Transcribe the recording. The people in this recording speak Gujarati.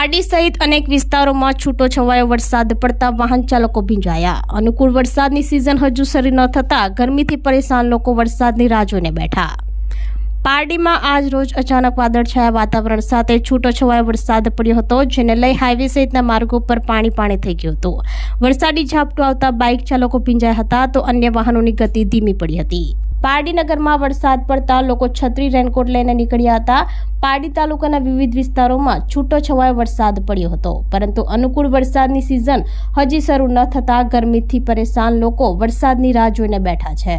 પારડી સહિત અનેક વિસ્તારોમાં છૂટો છવાયો વરસાદ પડતા વાહન ચાલકો ભીંજાયા. અનુકૂળ વરસાદની સિઝન હજુ શરૂ ન થતાં ગરમીથી પરેશાન લોકો વરસાદની રાહ જોઈને બેઠા. પારડીમાં આજ રોજ અચાનક વાદળછાયા વાતાવરણ સાથે છૂટો છવાયો વરસાદ પડ્યો હતો, જેને લઈ હાઈવે સહિતના માર્ગો પર પાણી પાણી થઈ ગયું હતું. વરસાદી ઝાપટું આવતા બાઇક ચાલકો ભીંજાયા હતા તો અન્ય વાહનોની ગતિ ધીમી પડી હતી. પારડી નગરમાં વરસાદ પડતા લોકો છત્રી રેનકોટ લઈને નીકળ્યા હતા. પારડી તાલુકાના વિવિધ વિસ્તારોમાં છૂટો છવાયો વરસાદ પડ્યો હતો. પરંતુ અનુકૂળ વરસાદની સિઝન હજી શરૂ ન થતાં ગરમીથી પરેશાન લોકો વરસાદની રાહ જોઈને બેઠા છે.